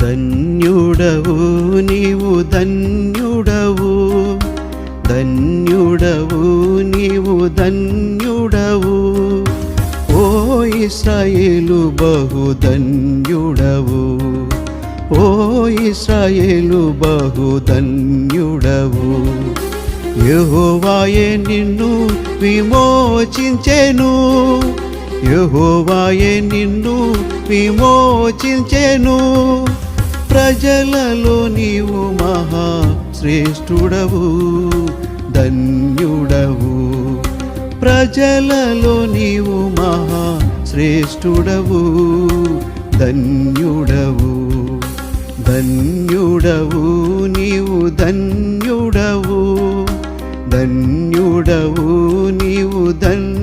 ధన్యుడవు నీవు ధన్యుడవు. ధన్యుడవు నీవు ధన్యుడవు. ఓ ఇస్రాయేలు బహు ధన్యుడవు. ఓ ఇస్రాయేలు బహు ధన్యుడవు. యహోవాయే నిన్ను విమోచించెను. యహోవాయే నిన్ను విమోచించెను. ప్రజలలో నీవు మహా శ్రేష్ఠుడవు ధన్యుడవు. ప్రజలలో నీవు మహా శ్రేష్ఠుడవు ధన్యుడవు. ధన్యుడవు నీవు ధన్యుడవు. ధన్యుడవు నీవు ధన్యుడవు.